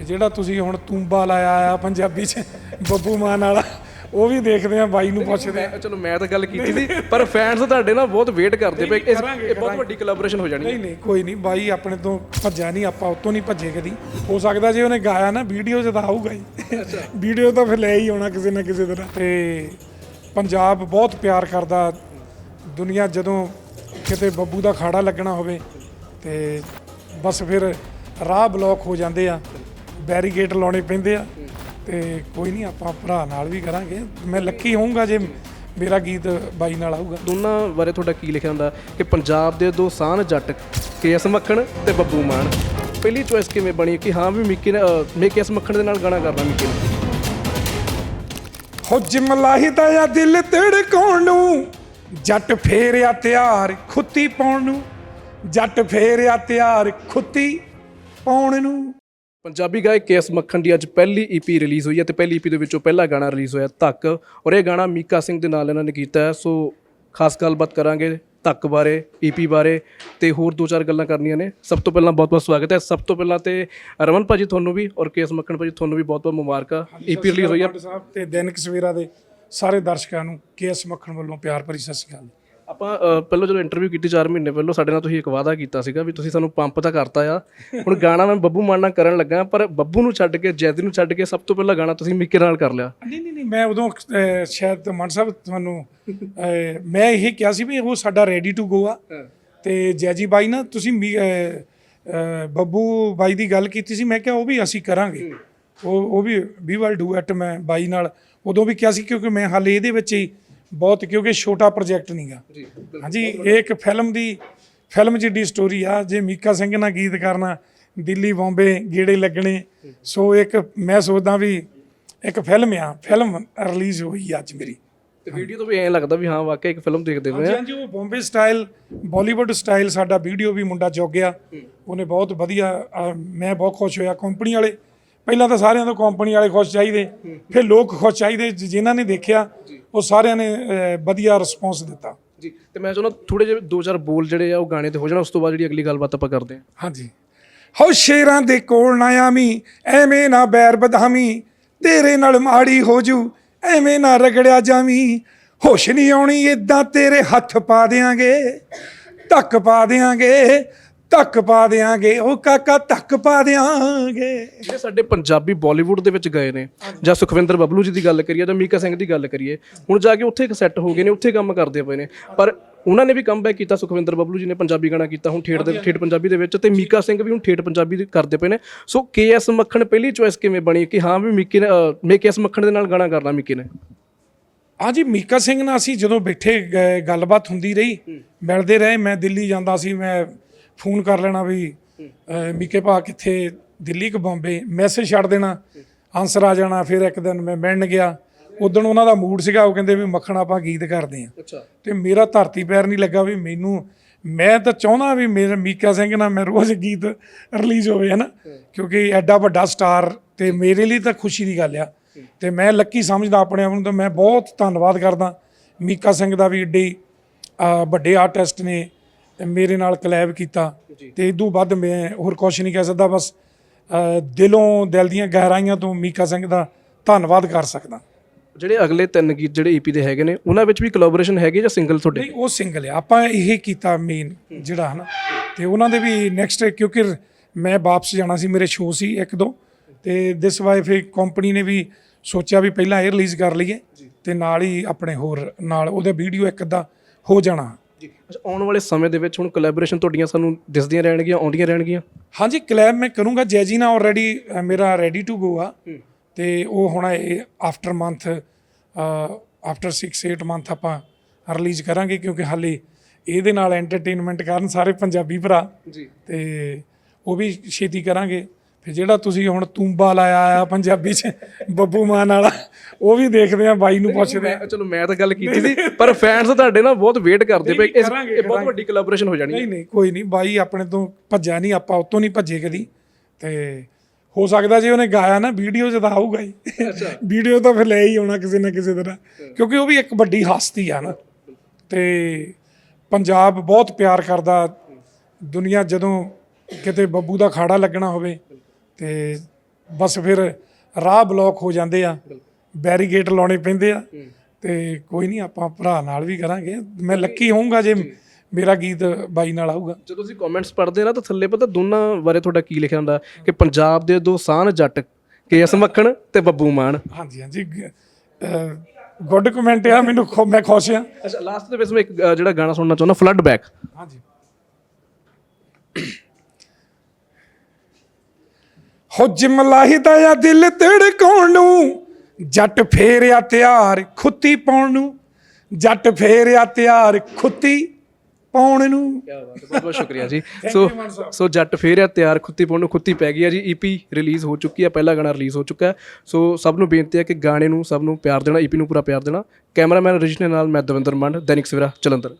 ਜਿਹੜਾ ਤੁਸੀਂ ਹੁਣ ਤੂੰਬਾ ਲਾਇਆ ਆ ਪੰਜਾਬੀ ਚ ਬੱਬੂ ਮਾਨ ਵਾਲਾ ਉਹ ਵੀ ਦੇਖਦੇ ਆ ਬਾਈ ਨੂੰ ਪੁੱਛਦੇ ਆ। ਚਲੋ ਮੈਂ ਤਾਂ ਗੱਲ ਕੀਤੀ ਸੀ ਪਰ ਫੈਨਸ ਤੁਹਾਡੇ ਨਾਲ ਬਹੁਤ ਵੇਟ ਕਰਦੇ ਪਏ ਇਸ ਇਹ ਬਹੁਤ ਵੱਡੀ ਕੋਲੈਬੋਰੇਸ਼ਨ ਹੋ ਜਾਣੀ ਹੈ। ਨਹੀਂ ਨਹੀਂ ਕੋਈ ਨਹੀਂ ਬਾਈ ਆਪਣੇ ਤੋਂ ਭੱਜਿਆ ਨਹੀਂ ਆਪਾਂ ਉਤੋਂ ਨਹੀਂ ਭੱਜੇ ਕਦੀ। ਹੋ ਸਕਦਾ ਜੇ ਉਹਨੇ ਗਾਇਆ ਨਾ ਵੀਡੀਓ 'ਚ ਤਾਂ ਆਊਗਾ ਹੀ। ਵੀਡੀਓ ਤਾਂ ਫਿਰ ਲੈ ਹੀ ਆਉਣਾ ਕਿਸੇ ਨਾ ਕਿਸੇ ਤਰ੍ਹਾਂ। ਤੇ ਪੰਜਾਬ ਬਹੁਤ ਪਿਆਰ ਕਰਦਾ ਦੁਨੀਆ ਜਦੋਂ ਕਿਤੇ ਬੱਬੂ ਦਾ ਖਾੜਾ ਲੱਗਣਾ ਹੋਵੇ ਤੇ ਬਸ ਫਿਰ ਰਾਹ ਬਲੌਕ ਹੋ ਜਾਂਦੇ ਆ। ਬੈਰੀਗੇਟ ਲਾਉਣੇ ਪੈਂਦੇ ਆ। ਤੇ ਕੋਈ ਨਹੀਂ ਆਪਾਂ ਭਰਾ ਨਾਲ ਵੀ ਕਰਾਂਗੇ। ਮੈਂ ਲੱਕੀ ਹੋਊਂਗਾ ਜੇ ਮੇਰਾ ਗੀਤ ਬਾਈ ਨਾਲ ਆਊਗਾ। ਦੋਨਾਂ ਬਾਰੇ ਤੁਹਾਡਾ ਕੀ ਲਿਖਿਆ ਹੁੰਦਾ? ਕਿ ਪੰਜਾਬ ਦੇ ਦੋ ਸਾਨ ਜੱਟ ਕੇਐਸ ਮੱਖਣ ਤੇ ਬੱਬੂ ਮਾਨ। ਪਹਿਲੀ ਚੋਇਸ ਕਿਵੇਂ ਬਣੀ? ਕਿ ਹਾਂ ਵੀ ਮਿੱਕੀ ਨੇ ਮੈਂ ਕੇਐਸ ਮੱਖਣ ਦੇ ਨਾਲ ਗਾਣਾ ਕਰਨਾ ਮਿੱਕੀ ਨੇ। ਹੋ ਜਿਮਲਾਹੀ ਦਾ ਆ ਦਿਲ ਧੜਕਾਉਣ ਨੂੰ ਜੱਟ ਫੇਰਿਆ ਤਿਆਰ ਖੁੱਤੀ ਪਾਉਣ ਨੂੰ। ਜੱਟ ਫੇਰਿਆ ਤਿਆਰ ਖੁੱਤੀ ਪਾਉਣ ਨੂੰ। ਪੰਜਾਬੀ ਗਾਇਕ ਕੇਐਸ ਮੱਖਣ ਦੀ ਅੱਜ ਪਹਿਲੀ ਈਪੀ ਰਿਲੀਜ਼ ਹੋਈ ਹੈ ਤੇ ਪਹਿਲੀ ਈਪੀ ਦੇ ਵਿੱਚੋਂ ਪਹਿਲਾ ਗਾਣਾ ਰਿਲੀਜ਼ ਹੋਇਆ ਧੱਕ ਔਰ ਇਹ ਗਾਣਾ ਮੀਕਾ ਸਿੰਘ ਦੇ ਨਾਲ ਇਹਨਾਂ ਨੇ ਕੀਤਾ ਹੈ। ਸੋ ਖਾਸ ਗੱਲਬਾਤ ਕਰਾਂਗੇ ਧੱਕ ਬਾਰੇ ਈਪੀ ਬਾਰੇ ਤੇ ਹੋਰ ਦੋ ਚਾਰ ਗੱਲਾਂ ਕਰਨੀਆਂ ਨੇ। ਸਭ ਤੋਂ ਪਹਿਲਾਂ ਬਹੁਤ ਬਹੁਤ ਸਵਾਗਤ ਹੈ। ਸਭ ਤੋਂ ਪਹਿਲਾਂ ਤੇ ਰਮਨ ਭਾਜੀ ਤੁਹਾਨੂੰ ਵੀ ਔਰ ਕੇਐਸ ਮੱਖਣ ਭਾਜੀ ਤੁਹਾਨੂੰ ਵੀ ਬਹੁਤ ਬਹੁਤ ਮੁਬਾਰਕਾਂ। ਈਪੀ ਰਿਲੀਜ਼ ਹੋਈ ਹੈ। ਸਾਹਿਬ ਤੇ ਦੈਨਿਕ ਸਵੇਰਾ ਦੇ ਸਾਰੇ ਦਰਸ਼ਕਾਂ ਨੂੰ ਕੇਐਸ ਮੱਖਣ ਵੱਲੋਂ ਪਿਆਰ ਭਰੀ ਸਤਿ ਸ਼੍ਰੀ ਅਕਾਲ। ਆਪਾਂ ਅ, ਪਹਿਲਾਂ ਜਦੋਂ ਇੰਟਰਵਿਊ ਕੀਤੀ 4 ਮਹੀਨੇ ਪਹਿਲਾਂ ਸਾਡੇ ਨਾਲ ਤੁਸੀਂ ਇੱਕ ਵਾਅਦਾ ਕੀਤਾ ਸੀਗਾ ਵੀ ਤੁਸੀਂ ਸਾਨੂੰ ਪੰਪ ਤਾਂ ਕਰਤਾ ਆ। ਹੁਣ ਗਾਣਾ ਮੈਂ ਬੱਬੂ ਮਾਨ ਨਾਲ ਕਰਨ ਲੱਗਾ ਪਰ ਬੱਬੂ ਨੂੰ ਛੱਡ ਕੇ ਜੈਦੀ ਨੂੰ ਛੱਡ ਕੇ ਸਭ ਤੋਂ ਪਹਿਲਾਂ ਗਾਣਾ ਤੁਸੀਂ ਮਿੱਕੇ ਨਾਲ ਕਰ ਲਿਆ। ਨਹੀਂ ਨਹੀਂ ਨਹੀਂ ਮੈਂ ਉਦੋਂ ਅਹ, ਸ਼ਾਇਦ ਮਨ ਸਾਹਿਬ ਤੁਹਾਨੂੰ ਅਹ, ਮੈਂ ਇਹ ਕਿਹਾ ਸੀ ਵੀ ਉਹ ਸਾਡਾ ਰੈਡੀ ਟੂ ਗੋ ਆ। ਤੇ ਜੈਜੀ ਬਾਈ ਨਾ ਤੁਸੀਂ ਮੀ- ਅਹ, ਅਹ, ਬੱਬੂ ਬਾਈ ਦੀ ਗੱਲ ਕੀਤੀ ਸੀ ਮੈਂ ਕਿਹਾ ਉਹ ਵੀ ਅਸੀਂ ਕਰਾਂਗੇ। ਉਹ ਉਹ ਵੀ ਵੀ ਵਲ ਡੂ ਇਟ ਮੈਂ ਬਾਈ ਨਾਲ ਉਦੋਂ ਵੀ ਕਿਹਾ ਸੀ ਕਿਉਂਕਿ ਮੈਂ ਹਾਲੇ ਇਹਦੇ ਵਿੱਚ ਹੀ ਬਹੁਤ ਕਿਉਂਕਿ ਛੋਟਾ ਪ੍ਰੋਜੈਕਟ ਨਹੀਂਗਾ ਹਾਂਜੀ ਇਹ ਇੱਕ ਫਿਲਮ ਦੀ ਫਿਲਮ ਜਿੱਡੀ ਸਟੋਰੀ ਆ ਜੇ ਮੀਕਾ ਸਿੰਘ ਨਾਲ ਗੀਤ ਕਰਨਾ ਦਿੱਲੀ ਬੰਬੇ ਗੇੜੇ ਲੱਗਣੇ। ਸੋ ਇੱਕ ਮੈਂ ਸੋਚਦਾ ਵੀ ਇੱਕ ਫਿਲਮ ਆ ਫਿਲਮ ਰਿਲੀਜ਼ ਹੋਈ ਅੱਜ ਮੇਰੀ। ਤੇ ਵੀਡੀਓ ਤੋਂ ਵੀ ਐਂ ਲੱਗਦਾ ਵੀ ਹਾਂ ਵਾਕਿਆ ਇੱਕ ਫਿਲਮ ਦੇਖਦੇ ਪਏ ਆ। ਹਾਂਜੀ ਉਹ ਬੰਬੇ ਸਟਾਈਲ ਬਾਲੀਵੁੱਡ ਸਟਾਈਲ ਸਾਡਾ ਵੀਡੀਓ ਵੀ ਮੁੰਡਾ ਚੁੱਕ ਉਹਨੇ ਬਹੁਤ ਵਧੀਆ ਮੈਂ ਬਹੁਤ ਖੁਸ਼ ਹੋਇਆ ਕੰਪਨੀ ਵਾਲੇ। ਪਹਿਲਾਂ ਤਾਂ ਸਾਰਿਆਂ ਤੋਂ ਕੰਪਨੀ ਵਾਲੇ ਖੁਸ਼ ਚਾਹੀਦੇ। ਫਿਰ ਲੋਕ ਖੁਸ਼ ਚਾਹੀਦੇ ਜਿ- ਜਿਨ੍ਹਾਂ ਨੇ ਦੇਖਿਆ। ਉਹ ਸਾਰਿਆਂ ਨੇ ਵਧੀਆ ਰਿਸਪੌਂਸ ਦਿੱਤਾ। ਜੀ ਤੇ ਮੈਂ ਚਾਹੁੰਦਾ ਥੋੜੇ ਜਿਹੇ ਦੋ ਚਾਰ ਬੋਲ ਜਿਹੜੇ ਆ ਉਹ ਗਾਣੇ ਤੇ ਹੋ ਜਾਣ ਉਸ ਤੋਂ ਬਾਅਦ ਜਿਹੜੀ ਅਗਲੀ ਗੱਲਬਾਤ ਆਪਾਂ ਕਰਦੇ ਹਾਂ। ਹਾਂਜੀ। ਹੋ ਸ਼ੇਰਾਂ ਦੇ ਕੋਲ ਨਾ ਆਵੀਂ ਐਵੇਂ ਨਾ ਬੈਰ ਬਧਾਵੀਂ ਤੇਰੇ ਨਾਲ ਮਾੜੀ ਹੋ ਜੂ ਐਵੇਂ ਨਾ ਰਗੜਿਆ ਜਾਵੀਂ। ਹੋਸ਼ ਨਹੀਂ ਆਉਣੀ ਇਦਾਂ ਤੇਰੇ ਹੱਥ ਪਾ ਦਿਆਂਗੇ ਧੱਕ ਪਾ ਦਿਆਂਗੇ ਧੱਕ ਪਾ ਦਿਆਂਗੇ ਉਹ ਕਾਕਾ ਧੱਕ ਪਾ ਦਿਆਂਗੇ। ਜਿਹੜੇ ਸਾਡੇ ਪੰਜਾਬੀ ਬਾਲੀਵੁੱਡ ਦੇ ਵਿੱਚ ਗਏ ਨੇ ਜਾਂ ਸੁਖਵਿੰਦਰ ਬੱਬਲੂ ਜੀ ਦੀ ਗੱਲ ਕਰੀਏ ਜਾਂ ਮੀਕਾ ਸਿੰਘ ਦੀ ਗੱਲ ਕਰੀਏ ਹੁਣ ਜਾ ਕੇ ਉੱਥੇ ਇੱਕ ਸੈੱਟ ਹੋ ਗਏ ਨੇ ਉੱਥੇ ਕੰਮ ਕਰਦੇ ਪਏ ਨੇ। ਪਰ ਉਹਨਾਂ ਨੇ ਵੀ ਕਮਬੈਕ ਕੀਤਾ ਸੁਖਵਿੰਦਰ ਬੱਬਲੂ ਜੀ ਨੇ ਪੰਜਾਬੀ ਗਾਣਾ ਕੀਤਾ ਹੁਣ ਠੇਠ ਦੇ ਠੇਠ ਪੰਜਾਬੀ ਦੇ ਵਿੱਚ ਤੇ ਮੀਕਾ ਸਿੰਘ ਵੀ ਹੁਣ ਠੇਠ ਪੰਜਾਬੀ ਦੇ ਕਰਦੇ ਪਏ ਨੇ। ਸੋ ਕੇਐਸ ਮੱਖਣ ਪਹਿਲੀ ਚੋਇਸ ਕਿਵੇਂ ਬਣੀ? ਕਿ ਹਾਂ ਵੀ ਮਿੱਕੀ ਨੇ ਅ, ਮੈਂ ਕੇਐਸ ਮੱਖਣ ਦੇ ਨਾਲ ਗਾਣਾ ਕਰਨਾ ਮਿੱਕੀ ਨੇ। ਹਾਂਜੀ ਮੀਕਾ ਸਿੰਘ ਨਾਲ ਅਸੀਂ ਜਦੋਂ ਬੈਠੇ ਗਏ, ਗੱਲਬਾਤ ਹੁੰਦੀ ਰਹੀ ਮਿਲਦੇ ਰਹੇ ਮੈਂ ਦਿੱਲੀ ਜਾਂਦਾ ਸੀ ਮੈਂ ਫੋਨ ਕਰ ਲੈਣਾ ਵੀ ਮੀਕੇ ਭਾ ਕਿੱਥੇ ਦਿੱਲੀ ਕਿ ਬੰਬੇ ਮੈਸੇਜ ਛੱਡ ਦੇਣਾ ਆਨਸਰ ਆ ਜਾਣਾ ਫਿਰ ਇੱਕ ਦਿਨ ਮੈਂ ਮਿਲਣ ਗਿਆ। ਉਦੋਂ ਉਹਨਾਂ ਦਾ ਮੂਡ ਸੀਗਾ ਉਹ ਕਹਿੰਦੇ ਵੀ ਮੱਖਣ ਆਪਾਂ ਗੀਤ ਕਰਦੇ ਆਂ ਅੱਛਾ। ਤੇ ਮੇਰਾ ਧਰਤੀ ਪੈਰ ਨਹੀਂ ਲੱਗਾ ਵੀ ਮੈਨੂੰ ਮੈਂ ਤਾਂ ਚਾਹੁੰਦਾ ਵੀ ਮੇਰਾ ਮੀਕਾ ਸਿੰਘ ਨਾਲ ਮੈਂ ਰੋਜ਼ ਗੀਤ ਰਿਲੀਜ਼ ਹੋਵੇ ਹਨਾ? ਕਿਉਂਕਿ ਐਡਾ ਵੱਡਾ ਸਟਾਰ ਤੇ ਮੇਰੇ ਲਈ ਤਾਂ ਖੁਸ਼ੀ ਦੀ ਗੱਲ ਆ। ਤੇ ਮੈਂ ਲੱਕੀ ਸਮਝਦਾ ਆਪਣੇ ਆਪ ਨੂੰ ਤਾਂ ਮੈਂ ਬਹੁਤ ਧੰਨਵਾਦ ਕਰਦਾ ਮੀਕਾ ਸਿੰਘ ਦਾ ਵੀ ਏਡੇ ਵੱਡੇ ਆਰਟਿਸਟ ਨੇ। ਤੇ ਮੇਰੇ ਨਾਲ ਕਲੈਬ ਕੀਤਾ ਤੇ ਇਦੋਂ ਵੱਧ ਮੈਂ ਹੋਰ ਕੁਝ ਨਹੀਂ ਕਹਿ ਸਕਦਾ ਬਸ ਦਿਲੋਂ ਦਿਲ ਦੀਆਂ ਗਹਿਰਾਈਆਂ ਤੋਂ ਮੀਕਾ ਸਿੰਘ ਦਾ ਧੰਨਵਾਦ ਕਰ ਸਕਦਾ। ਜਿਹੜੇ ਅਗਲੇ ਤਿੰਨ ਗੀਤ ਜਿਹੜੇ ਈਪੀ ਦੇ ਹੈਗੇ ਨੇ ਉਹਨਾਂ ਵਿੱਚ ਵੀ ਕੋਲੈਬੋਰੇਸ਼ਨ ਹੈਗੀ ਜਾਂ ਸਿੰਗਲ ਤੁਹਾਡੇ? ਨਹੀਂ ਉਹ ਸਿੰਗਲ ਆ। ਆਪਾਂ ਇਹ ਕੀਤਾ ਮੇਨ ਜਿਹੜਾ ਹਨਾ। ਤੇ ਉਹਨਾਂ ਦੇ ਵੀ ਨੈਕਸਟ ਕਿਉਂਕਿ ਮੈਂ ਵਾਪਸ ਜਾਣਾ ਸੀ ਮੇਰੇ ਸ਼ੋਅ ਸੀ ਇੱਕ ਦੋ। ਤੇ ਦਿਸ ਵਾਈ ਫਿਰ ਕੰਪਨੀ ਨੇ ਵੀ ਸੋਚਿਆ ਵੀ ਪਹਿਲਾਂ ਇਹ ਰਿਲੀਜ਼ ਕਰ ਲਈਏ ਤੇ ਨਾਲ ਹੀ ਆਪਣੇ ਹੋਰ ਨਾਲ ਉਹਦਾ ਵੀਡੀਓ ਇੱਕ ਅੱਧਾ ਹੋ ਜਾਣਾ। ਜੀ। ਅੱਛਾ ਆਉਣ ਵਾਲੇ ਸਮੇਂ ਦੇ ਵਿੱਚ ਹੁਣ ਕੋਲੈਬੋਰੇਸ਼ਨ ਤੁਹਾਡੀਆਂ ਸਾਨੂੰ ਦਿਸਦੀਆਂ ਰਹਿਣਗੀਆਂ ਆਉਂਦੀਆਂ ਰਹਿਣਗੀਆਂ? ਹਾਂਜੀ ਕਲੈਬ ਮੈਂ ਕਰੂੰਗਾ। ਜੈਜੀ ਨਾਲ ਆਲਰੇਡੀ ਮੇਰਾ ਰੈਡੀ ਟੂ ਗੋ ਆ। ਤੇ ਉਹ ਹੁਣ ਇਹ ਆਫਟਰ ਮੰਥ ਆਫਟਰ 6-8 ਮੰਥ ਆਪਾਂ ਰਿਲੀਜ਼ ਕਰਾਂਗੇ ਕਿਉਂਕਿ ਹਾਲੇ ਇਹਦੇ ਨਾਲ ਐਂਟਰਟੇਨਮੈਂਟ ਕਰਨ ਸਾਰੇ ਪੰਜਾਬੀ ਭਰਾ। ਜੀ। ਤੇ ਉਹ ਵੀ ਛੇਤੀ ਕਰਾਂਗੇ। ਫਿਰ ਜਿਹੜਾ ਤੁਸੀਂ ਹੁਣ ਤੂੰਬਾ ਲਾਇਆ ਆ ਪੰਜਾਬੀ ਚ ਬੱਬੂ ਮਾਨ ਵਾਲਾ। ਉਹ ਵੀ ਦੇਖਦੇ ਆ ਬਾਈ ਨੂੰ ਪੁੱਛਦੇ ਆ। ਮੈਂ ਚਲੋ ਮੈਂ ਤਾਂ ਗੱਲ ਕੀਤੀ ਸੀ ਪਰ ਫੈਨਸ ਤੁਹਾਡੇ ਨਾਲ ਬਹੁਤ ਵੇਟ ਕਰਦੇ ਪਏ। ਇਸ ਕਰਾਂਗੇ, ਇਹ ਬਹੁਤ ਵੱਡੀ ਕੋਲੈਬੋਰੇਸ਼ਨ ਹੋ ਜਾਣੀ ਹੈ। ਨਹੀਂ ਨਹੀਂ ਕੋਈ ਨਹੀਂ ਬਾਈ ਆਪਣੇ ਤੋਂ ਭੱਜਿਆ ਨਹੀਂ ਆਪਾਂ ਉਤੋਂ ਨਹੀਂ ਭੱਜੇ ਕਦੀ। ਤੇ ਹੋ ਸਕਦਾ ਜੇ ਉਹਨੇ ਗਾਇਆ ਨਾ ਵੀਡੀਓ 'ਚ ਤਾਂ ਆਊਗਾ ਹੀ। ਵੀਡੀਓ ਤਾਂ ਫਿਰ ਲੈ ਹੀ ਆਉਣਾ ਕਿਸੇ ਨਾ ਕਿਸੇ ਤਰ੍ਹਾਂ। ਕਿਉਂਕਿ ਉਹ ਵੀ ਇੱਕ ਵੱਡੀ ਹਸਤੀ ਆ ਨਾ। ਤੇ ਪੰਜਾਬ ਬਹੁਤ ਪਿਆਰ ਕਰਦਾ। ਦੁਨੀਆ ਜਦੋਂ ਕਿਤੇ ਬੱਬੂ ਦਾ ਖਾੜਾ ਲੱਗਣਾ ਹੋਵੇ ਤੇ ਬਸ ਫਿਰ ਰਾਹ ਬਲੌਕ ਹੋ ਜਾਂਦੇ ਆ। ਬੈਰੀਗੇਟ ਲਾਉਣੇ ਪੈਂਦੇ ਆ। ਤੇ ਕੋਈ ਨਹੀਂ ਆਪਾਂ ਭਰਾ ਨਾਲ ਵੀ ਕਰਾਂਗੇ। ਮੈਂ ਲੱਕੀ ਹੋਊਂਗਾ ਜੇ ਮੇਰਾ ਗੀਤ ਬਾਈ ਨਾਲ ਆਊਗਾ। ਜਦੋਂ ਤੁਸੀਂ ਕਮੈਂਟਸ ਪੜ੍ਹਦੇ ਨਾ ਤਾਂ ਥੱਲੇ ਪਤਾ ਦੋਨਾਂ ਬਾਰੇ ਤੁਹਾਡਾ ਕੀ ਲਿਖਿਆ ਹੁੰਦਾ? ਕਿ ਪੰਜਾਬ ਦੇ ਦੋ ਸਾਨ ਜੱਟ ਕੇ ਐਸ ਮੱਖਣ ਤੇ ਬੱਬੂ ਮਾਨ। ਹਾਂਜੀ ਹਾਂਜੀ। ਗੁੱਡ ਕਮੈਂਟ ਆ ਮੈਨੂੰ ਖੁ- ਮੈਂ ਖੁਸ਼ ਆ। ਅੱਛਾ ਲਾਸਟ ਦੇ ਵਿੱਚ ਮੈਂ ਇੱਕ ਜਿਹੜਾ ਗਾਣਾ ਸੁਣਨਾ ਚਾਹੁੰਦਾ ਫਲੱਡ ਬੈਕ ਹਾਂਜੀ। ਹੋ ਜਿਮਲਾਹੀ ਦਾ ਆ ਦਿਲ ਧੜਕਾਉਣ ਨੂੰ ਜੱਟ ਫੇਰਿਆ ਤਿਆਰ ਖੁੱਤੀ ਪਾਉਣ ਨੂੰ ਜੱਟ ਫੇਰਿਆ ਤਿਆਰ ਖੁੱਤੀ ਪਾਉਣ ਨੂੰ। ਕੀ ਬਾਤ ਹੈ ਬਹੁਤ ਬਹੁਤ ਸ਼ੁਕਰੀਆ ਜੀ। ਸੋ ਸੋ ਜੱਟ ਫੇਰ ਆ ਤਿਆਰ ਖੁੱਤੀ ਪਾਉਣ ਨੂੰ ਖੁੱਤੀ ਪੈ ਗਈ ਆ ਜੀ ਈਪੀ ਰਿਲੀਜ਼ ਹੋ ਚੁੱਕੀ ਆ ਪਹਿਲਾ ਗਾਣਾ ਰਿਲੀਜ਼ ਹੋ ਚੁੱਕਾ ਹੈ। ਸੋ ਸਭ ਨੂੰ ਬੇਨਤੀ ਹੈ ਕਿ ਗਾਣੇ ਨੂੰ ਸਭ ਨੂੰ ਪਿਆਰ ਦੇਣਾ ਈਪੀ ਨੂੰ ਪੂਰਾ ਪਿਆਰ ਦੇਣਾ। ਕੈਮਰਾਮੈਨ ਰਜਿਸ਼ ਨਾਲ ਮੈਂ ਦਵਿੰਦਰ ਮੰਡ ਦੈਨਿਕ ਸਵੇਰਾ ਜਲੰਧਰ।